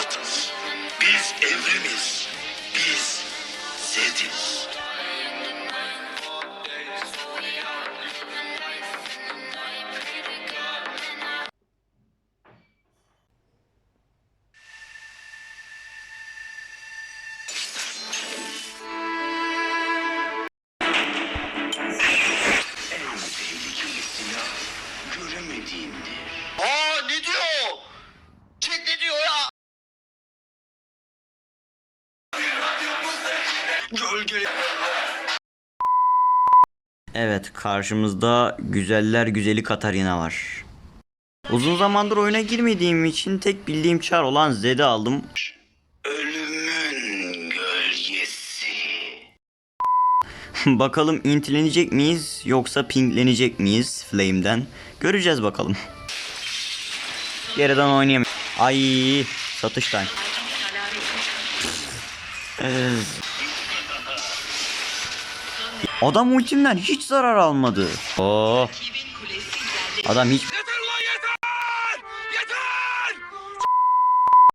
hayatız. Biz evrimiz. Biz göremediğindir. Aa ne diyor? Gölge. Evet karşımızda güzeller güzeli Katarina var. Uzun zamandır oyuna girmediğim için tek bildiğim çar olan Zed'i aldım. Ölümün gölgesi. bakalım intilenecek miyiz yoksa pinglenecek miyiz Flame'den? Göreceğiz bakalım. Geriden oynayayım. Ay satış time. Adam ultimden hiç zarar almadı. Oo. Adam hiç